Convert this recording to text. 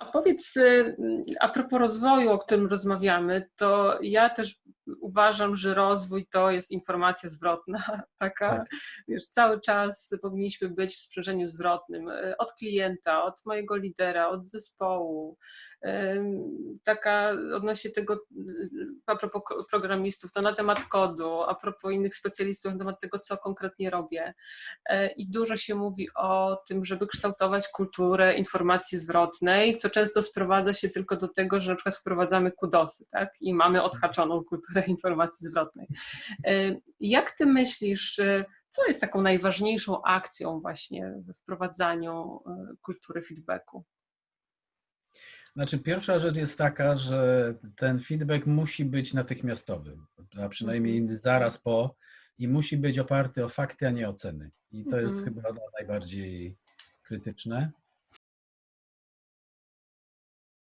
A powiedz, y, a propos rozwoju, o którym rozmawiamy, to ja też uważam, że rozwój to jest informacja zwrotna. Taka, tak. wiesz, cały czas powinniśmy być w sprzężeniu zwrotnym y, od klienta, od mojego lidera, od zespołu. Taka odnośnie tego, a propos programistów, to na temat kodu, a propos innych specjalistów, na temat tego, co konkretnie robię. E, I dużo się mówi o tym, żeby kształtować kulturę informacji zwrotnej, co często sprowadza się tylko do tego, że na przykład wprowadzamy kudosy, tak? I mamy odhaczoną kulturę informacji zwrotnej. E, jak ty myślisz, e, co jest taką najważniejszą akcją właśnie w wprowadzaniu kultury feedbacku? Znaczy, pierwsza rzecz jest taka, że ten feedback musi być natychmiastowy, a przynajmniej mhm. zaraz po, i musi być oparty o fakty, a nie oceny. I to jest mhm. chyba najbardziej krytyczne.